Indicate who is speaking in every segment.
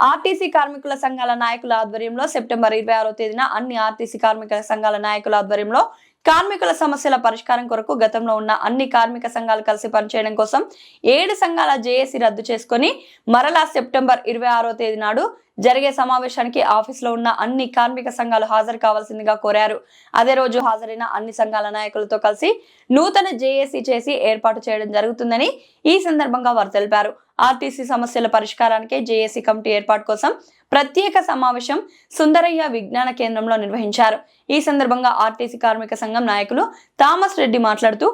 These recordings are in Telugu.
Speaker 1: ఆర్టీసీ కార్మికుల సంఘాల నాయకుల ఆధ్వర్యంలో సెప్టెంబర్ ఇరవై ఆరో తేదీన అన్ని ఆర్టీసీ కార్మికుల సంఘాల నాయకుల ఆధ్వర్యంలో కార్మికుల సమస్యల పరిష్కారం కొరకు గతంలో ఉన్న అన్ని కార్మిక సంఘాలు కలిసి పనిచేయడం కోసం ఏడు సంఘాల జేఏసీ రద్దు చేసుకొని మరలా సెప్టెంబర్ ఇరవై ఆరో తేదీ నాడు జరిగే సమావేశానికి ఆఫీసులో ఉన్న అన్ని కార్మిక సంఘాలు హాజరు కావాల్సిందిగా కోరారు. అదే రోజు హాజరైన అన్ని సంఘాల నాయకులతో కలిసి నూతన జేఏసీ చేసి ఏర్పాటు చేయడం జరుగుతుందని ఈ సందర్భంగా వారు తెలిపారు. ఆర్టీసీ సమస్యల పరిష్కారానికి జేఏసీ కమిటీ ఏర్పాటు కోసం ప్రత్యేక సమావేశం సుందరయ్య విజ్ఞాన కేంద్రంలో నిర్వహించారు. ఈ సందర్భంగా ఆర్టీసీ కార్మిక సంఘం నాయకులు థామస్ రెడ్డి మాట్లాడుతూ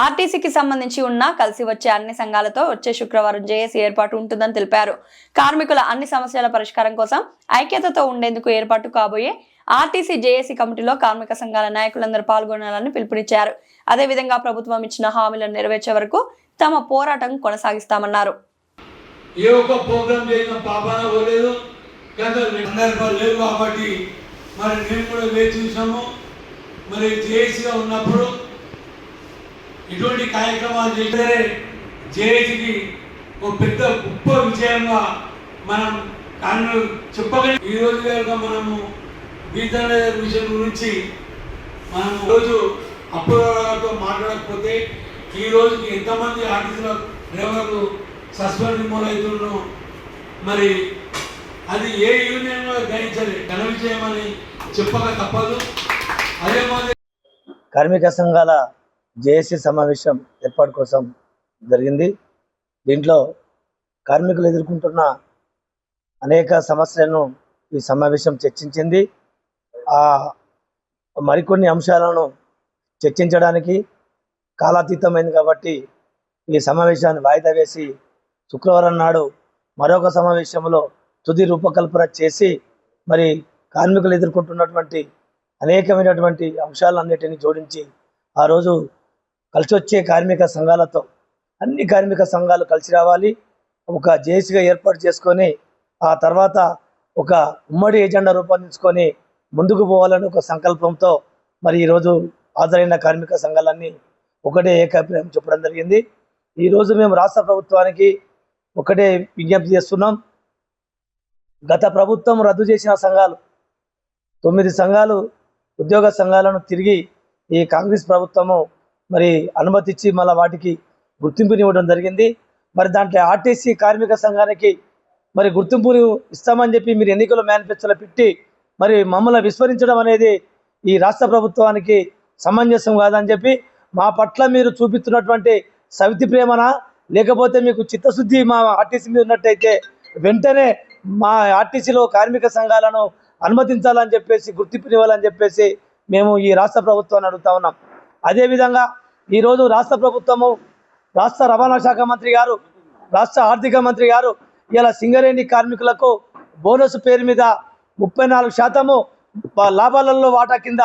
Speaker 1: ఆర్టీసీకి సంబంధించి ఉన్న కలిసి వచ్చే అన్ని సంఘాలతో వచ్చే శుక్రవారం జేఏసీ ఏర్పాటు ఉంటుందని తెలిపారు. కార్మికుల అన్ని సమస్యల పరిష్కారం కోసం ఐక్యతతో ఉండేందుకు ఏర్పాటు కాబోయే ఆర్టీసీ జేఏసీ కమిటీలో కార్మిక సంఘాల నాయకులందరూ పాల్గొనాలని పిలుపునిచ్చారు. అదేవిధంగా ప్రభుత్వం ఇచ్చిన హామీలను నెరవేర్చే వరకు తమ పోరాటం కొనసాగిస్తామన్నారు.
Speaker 2: ఏ ఒక్క ప్రోగ్రామ్ పాపాన పోలేదు. సందర్భాలు లేవు కాబట్టి మరి నేను కూడా వేచి చూసాము. మరి జేఏసీగా ఉన్నప్పుడు ఇటువంటి కార్యక్రమాలు చేస్తే జేఏసీకి ఒక పెద్ద గొప్ప విజయంగా మనం కారణం చెప్పగలి. ఈ రోజు కనుక మనము గీతా విషయం గురించి మనం రోజు అప్పులతో మాట్లాడకపోతే ఈ రోజుకి ఎంతమంది ఆర్టీసీల డ్రైవర్లు సస్పెండ్ మొదలవుతున్నాం మరి అది ఏ యూనియన్ గ్రహించాలి. ఘన విజయం అని చెప్పక తప్పదు. అదే మాదిరి
Speaker 3: కార్మిక సంఘాల జేఏసీ సమావేశం ఏర్పాటు కోసం జరిగింది. దీంట్లో కార్మికులు ఎదుర్కొంటున్న అనేక సమస్యలను ఈ సమావేశం చర్చించింది. ఆ మరికొన్ని అంశాలను చర్చించడానికి కాలాతీతమైంది కాబట్టి ఈ సమావేశాన్ని వాయిదా వేసి శుక్రవారం నాడు మరొక సమావేశంలో తుది రూపకల్పన చేసి మరి కార్మికులు ఎదుర్కొంటున్నటువంటి అనేకమైనటువంటి అంశాలన్నిటిని జోడించి ఆ రోజు కలిసి వచ్చే కార్మిక సంఘాలతో అన్ని కార్మిక సంఘాలు కలిసి రావాలి. ఒక జేసీగా ఏర్పాటు చేసుకొని ఆ తర్వాత ఒక ఉమ్మడి ఎజెండా రూపొందించుకొని ముందుకు పోవాలని ఒక సంకల్పంతో మరి ఈరోజు హాజరైన కార్మిక సంఘాలన్నీ ఒకటే ఏకాభిప్రాయం చెప్పడం జరిగింది. ఈరోజు మేము రాష్ట్ర ప్రభుత్వానికి ఒకటే విజ్ఞప్తి చేస్తున్నాం. గత ప్రభుత్వం రద్దు చేసిన సంఘాలు తొమ్మిది సంఘాలు ఉద్యోగ సంఘాలను తిరిగి ఈ కాంగ్రెస్ ప్రభుత్వము మరి అనుమతిచ్చి మళ్ళీ వాటికి గుర్తింపునివ్వడం జరిగింది. మరి దాంట్లో ఆర్టీసీ కార్మిక సంఘానికి మరి గుర్తింపుని ఇస్తామని చెప్పి మీరు ఎన్నికల మేనిఫెస్టోలో పెట్టి మరి మమ్మల్ని విస్మరించడం అనేది ఈ రాష్ట్ర ప్రభుత్వానికి సమంజసం కాదని చెప్పి మా పట్ల మీరు చూపిస్తున్నటువంటి సవితి ప్రేమన? లేకపోతే మీకు చిత్తశుద్ధి మా ఆర్టీసీ మీద ఉన్నట్టయితే వెంటనే మా ఆర్టీసీలో కార్మిక సంఘాలను అనుమతించాలని చెప్పేసి గుర్తింపునివ్వాలని చెప్పేసి మేము ఈ రాష్ట్ర ప్రభుత్వాన్ని అడుగుతా ఉన్నాం. అదేవిధంగా ఈరోజు రాష్ట్ర ప్రభుత్వము రాష్ట్ర రవాణా శాఖ మంత్రి గారు రాష్ట్ర ఆర్థిక మంత్రి గారు ఇలా సింగరేణి కార్మికులకు బోనస్ పేరు మీద ముప్పై నాలుగు శాతము లాభాలలో వాటా కింద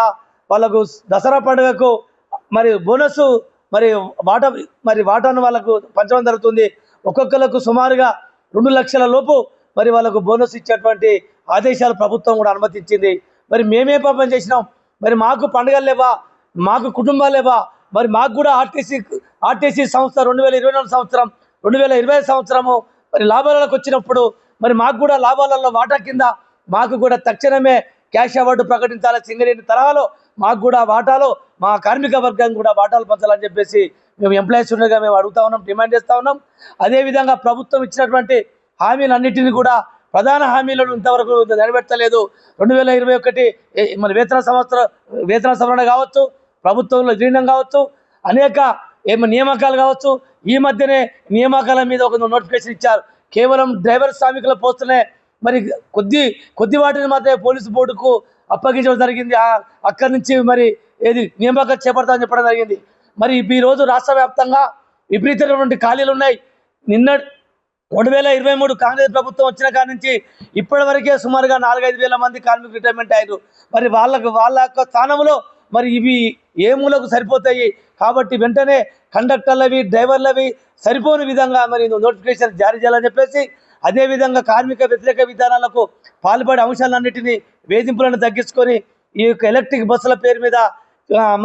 Speaker 3: వాళ్ళకు దసరా పండుగకు మరి బోనస్ మరి వాటా మరి వాటాను వాళ్ళకు పంచడం జరుగుతుంది. ఒక్కొక్కరికి సుమారుగా రెండు లక్షల లోపు మరి వాళ్ళకు బోనస్ ఇచ్చేటువంటి ఆదేశాలు ప్రభుత్వం కూడా అనుమతించింది. మరి మేమే పాపం చేసినాం? మరి మాకు పండుగలు లేవా? మాకు కుటుంబాలు లేవా? మరి మాకు కూడా ఆర్టీసీ ఆర్టీసీ సంస్థ రెండు వేల ఇరవై నాలుగు సంవత్సరం రెండు వేల ఇరవై సంవత్సరము మరి లాభాలకు వచ్చినప్పుడు మరి మాకు కూడా లాభాలలో వాటా కింద మాకు కూడా తక్షణమే క్యాష్ అవార్డు ప్రకటించాలి సింగరేణి తరహాలో మాకు కూడా వాటాలో మా కార్మిక వర్గం కూడా వాటాలు పంచాలని చెప్పేసి మేము ఎంప్లాయీస్ ఉండగా మేము అడుగుతా ఉన్నాం డిమాండ్ చేస్తూ ఉన్నాం. అదేవిధంగా ప్రభుత్వం ఇచ్చినటువంటి హామీలన్నింటినీ కూడా ప్రధాన హామీలను ఇంతవరకు నెరవేర్చలేదు రెండు వేల ఇరవై ఒకటి మన వేతన సంవత్సరం వేతన సవరణ కావచ్చు ప్రభుత్వంలో విలీనం కావచ్చు అనేక ఏమో నియామకాలు కావచ్చు ఈ మధ్యనే నియామకాల మీద ఒక నోటిఫికేషన్ ఇచ్చారు. కేవలం డ్రైవర్ శ్రామికుల పోస్టులే మరి కొద్ది కొద్ది వాటిని మాత్రమే పోలీసు బోర్డుకు అప్పగించడం జరిగింది. అక్కడి నుంచి మరి ఏది నియామకాలు చేపడతామని చెప్పడం జరిగింది. మరి ఈ రోజు రాష్ట్ర వ్యాప్తంగా విపరీతమైనటువంటి ఖాళీలు ఉన్నాయి. నిన్న రెండు వేల ఇరవై మూడు కాంగ్రెస్ ప్రభుత్వం వచ్చిన కాడి నుంచి ఇప్పటివరకే సుమారుగా నాలుగైదు వేల మంది కార్మికులు రిటైర్మెంట్ అయ్యారు. మరి వాళ్ళకు వాళ్ళ యొక్క స్థానంలో మరి ఇవి ఏ మూలకు సరిపోతాయి? కాబట్టి వెంటనే కండక్టర్లవి డ్రైవర్లవి సరిపోని విధంగా మరి నోటిఫికేషన్ జారీ చేయాలని చెప్పేసి అదేవిధంగా కార్మిక వ్యతిరేక విధానాలకు పాల్పడే అంశాలన్నింటినీ వేధింపులను తగ్గించుకొని ఈ యొక్క ఎలక్ట్రిక్ బస్సుల పేరు మీద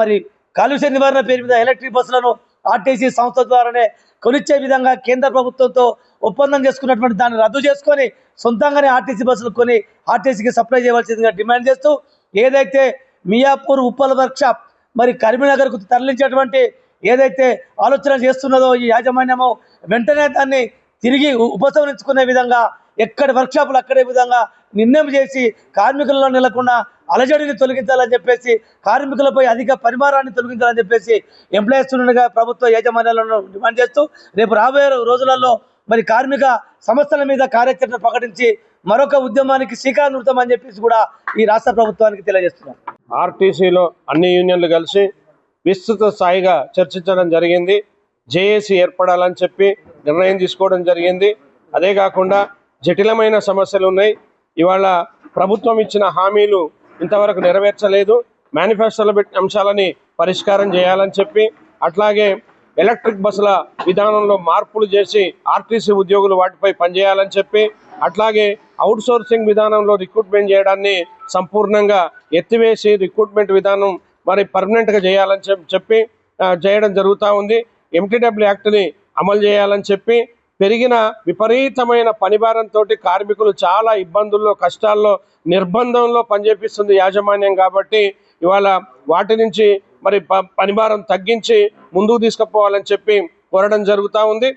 Speaker 3: మరి కాలుష్య నివారణ పేరు మీద ఎలక్ట్రిక్ బస్సులను ఆర్టీసీ సంస్థ ద్వారానే కొనిచ్చే విధంగా కేంద్ర ప్రభుత్వంతో ఒప్పందం చేసుకున్నటువంటి దాన్ని రద్దు చేసుకొని సొంతంగానే ఆర్టీసీ బస్సులు కొని ఆర్టీసీకి సప్లై చేయవలసిందిగా డిమాండ్ చేస్తూ ఏదైతే మియాపూర్ ఉప్పల్ వర్క్షాప్ మరి కరీంనగర్కు తరలించేటువంటి ఏదైతే ఆలోచన చేస్తున్నదో ఈ యాజమాన్యము వెంటనే దాన్ని తిరిగి ఉపసంహరించుకునే విధంగా ఎక్కడ వర్క్షాపులు అక్కడే విధంగా నిర్ణయం చేసి కార్మికులలో నిలకుండా అలజడిని తొలగించాలని చెప్పేసి కార్మికులపై అధిక పరిమాణాన్ని తొలగించాలని చెప్పేసి ఎంప్లాయీస్ నుండిగా ప్రభుత్వ యాజమాన్యాలను డిమాండ్ చేస్తూ రేపు రాబోయే రోజులలో మరి కార్మిక సమస్యల మీద కార్యాచరణ ప్రకటించి మరొక ఉద్యమానికి శ్రీకారం అని చెప్పేసి కూడా ఈ రాష్ట్ర ప్రభుత్వానికి తెలియజేస్తున్నాం
Speaker 4: ఆర్టీసీలో అన్ని యూనియన్లు కలిసి విస్తృత స్థాయిగా చర్చించడం జరిగింది. జేఏసీ ఏర్పడాలని చెప్పి నిర్ణయం తీసుకోవడం జరిగింది. అదే కాకుండా జటిలమైన సమస్యలు ఉన్నాయి. ఇవాళ ప్రభుత్వం ఇచ్చిన హామీలు ఇంతవరకు నెరవేర్చలేదు. మేనిఫెస్టోలో పెట్టిన అంశాలని పరిష్కారం చేయాలని చెప్పి అట్లాగే ఎలక్ట్రిక్ బస్సుల విధానంలో మార్పులు చేసి ఆర్టీసీ ఉద్యోగులు వాటిపై పనిచేయాలని చెప్పి అట్లాగే అవుట్ సోర్సింగ్ విధానంలో రిక్రూట్మెంట్ చేయడాన్ని సంపూర్ణంగా ఎత్తివేసి రిక్రూట్మెంట్ విధానం మరి పర్మనెంట్గా చేయాలని చెప్పి చేయడం జరుగుతూ ఉంది. ఎంటీడబ్ల్యూ యాక్ట్ని అమలు చేయాలని చెప్పి పెరిగిన విపరీతమైన పనిభారంతో కార్మికులు చాలా ఇబ్బందుల్లో కష్టాల్లో నిర్బంధంలో పనిచేపిస్తుంది యాజమాన్యం కాబట్టి ఇవాళ వాటి నుంచి మరి ప- పనిభారం తగ్గించి ముందుకు తీసుకుపోవాలని చెప్పి కోరడం జరుగుతూ ఉంది.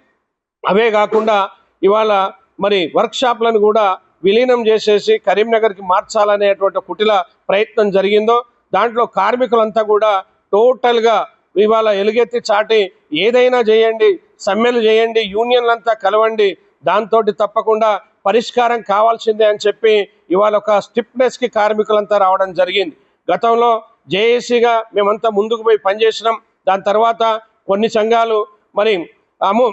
Speaker 4: అవే కాకుండా ఇవాళ మరి వర్క్షాప్లను కూడా విలీనం చేసేసి కరీంనగర్కి మార్చాలనేటువంటి కుటిల ప్రయత్నం జరిగిందో దాంట్లో కార్మికులంతా కూడా టోటల్గా ఇవాళ ఎలుగెత్తి చాటి ఏదైనా చేయండి సమ్మెలు చేయండి యూనియన్లంతా కలవండి దాంతో తప్పకుండా పరిష్కారం కావాల్సిందే అని చెప్పి ఇవాళ ఒక స్టిప్నెస్కి కార్మికులంతా రావడం జరిగింది. గతంలో జేఏసీగా మేమంతా ముందుకు పోయి పనిచేసినాం. దాని తర్వాత కొన్ని సంఘాలు మరి అము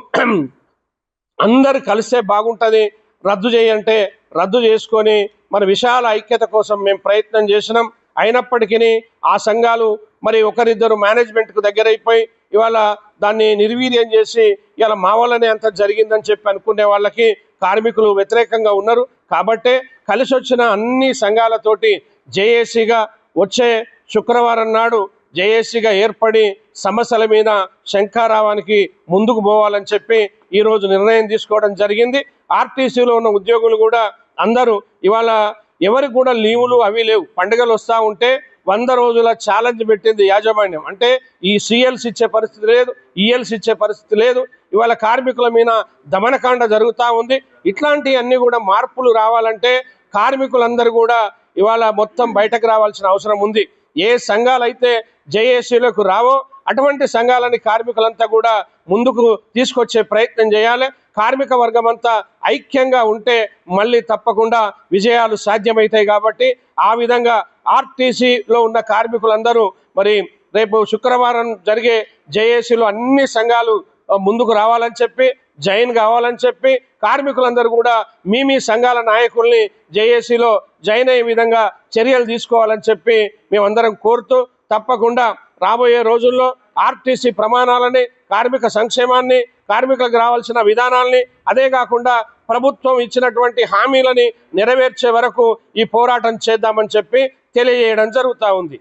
Speaker 4: అందరు కలిస్తే బాగుంటుంది రద్దు చేయంటే రద్దు చేసుకొని మన విశాల ఐక్యత కోసం మేము ప్రయత్నం చేసినాం. అయినప్పటికీ ఆ సంఘాలు మరి ఒకరిద్దరు మేనేజ్మెంట్కు దగ్గరైపోయి ఇవాళ దాన్ని నిర్వీర్యం చేసి ఇవాళ మా వల్లనే అంత జరిగిందని చెప్పి అనుకునే వాళ్ళకి కార్మికులు వ్యతిరేకంగా ఉన్నారు. కాబట్టే కలిసి వచ్చిన అన్ని సంఘాలతోటి జేఏసీగా వచ్చే శుక్రవారం నాడు జేఏసీగా ఏర్పడి సమస్యల మీద శంఖారావానికి ముందుకు పోవాలని చెప్పి ఈరోజు నిర్ణయం తీసుకోవడం జరిగింది. ఆర్టీసీలో ఉన్న ఉద్యోగులు కూడా అందరూ ఇవాళ ఎవరికి కూడా లీవులు అవి లేవు. పండుగలు వస్తూ ఉంటే వంద రోజుల ఛాలెంజ్ పెట్టింది యాజమాన్యం. అంటే ఈ సిఎల్స్ ఇచ్చే పరిస్థితి లేదు ఈఎల్స్ ఇచ్చే పరిస్థితి లేదు. ఇవాళ కార్మికుల మీద దమనకాండ జరుగుతూ ఉంది. ఇట్లాంటివన్నీ కూడా మార్పులు రావాలంటే కార్మికులందరూ కూడా ఇవాళ మొత్తం బయటకు రావాల్సిన అవసరం ఉంది. ఏ సంఘాలైతే జేఏసీలకు రావో అటువంటి సంఘాలని కార్మికులంతా కూడా ముందుకు తీసుకొచ్చే ప్రయత్నం చేయాలి. కార్మిక వర్గం అంతా ఐక్యంగా ఉంటే మళ్ళీ తప్పకుండా విజయాలు సాధ్యమవుతాయి కాబట్టి ఆ విధంగా ఆర్టీసీలో ఉన్న కార్మికులందరూ మరి రేపు శుక్రవారం జరిగే జేఏసీలో అన్ని సంఘాలు ముందుకు రావాలని చెప్పి జైన్ కావాలని చెప్పి కార్మికులందరూ కూడా మీ మీ సంఘాల నాయకుల్ని జేఏసీలో జైన్ అయ్యే విధంగా చర్యలు తీసుకోవాలని చెప్పి మేమందరం కోరుతూ తప్పకుండా రాబోయే రోజుల్లో ఆర్టీసీ ప్రమాణాలని కార్మిక సంక్షేమాన్ని కార్మికులకు రావాల్సిన విధానాల్ని అదే కాకుండా ప్రభుత్వం ఇచ్చినటువంటి హామీలని నెరవేర్చే వరకు ఈ పోరాటం చేద్దామని చెప్పి తెలియజేయడం జరుగుతూ ఉంది.